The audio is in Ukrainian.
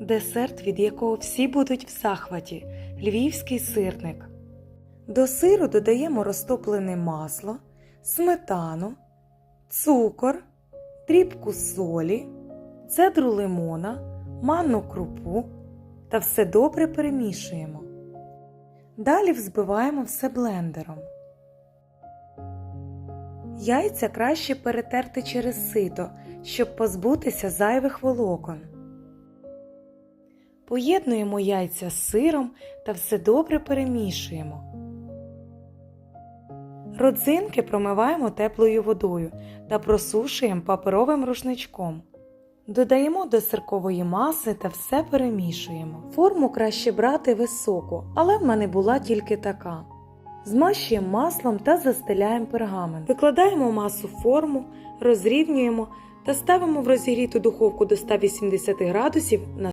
десерт, від якого всі будуть в захваті львівський сирник. До сиру додаємо розтоплене масло, сметану, цукор, дрібку солі, цедру лимона, манну крупу та все добре перемішуємо. Далі взбиваємо все блендером. Яйця краще перетерти через сито, щоб позбутися зайвих волокон. Поєднуємо яйця з сиром та все добре перемішуємо. Родзинки промиваємо теплою водою та просушуємо паперовим рушничком. Додаємо до сиркової маси та все перемішуємо. Форму краще брати високу, але в мене була тільки така. Змащуємо маслом та застеляємо пергамент. Викладаємо масу в форму, розрівнюємо та ставимо в розігріту духовку до 180 градусів на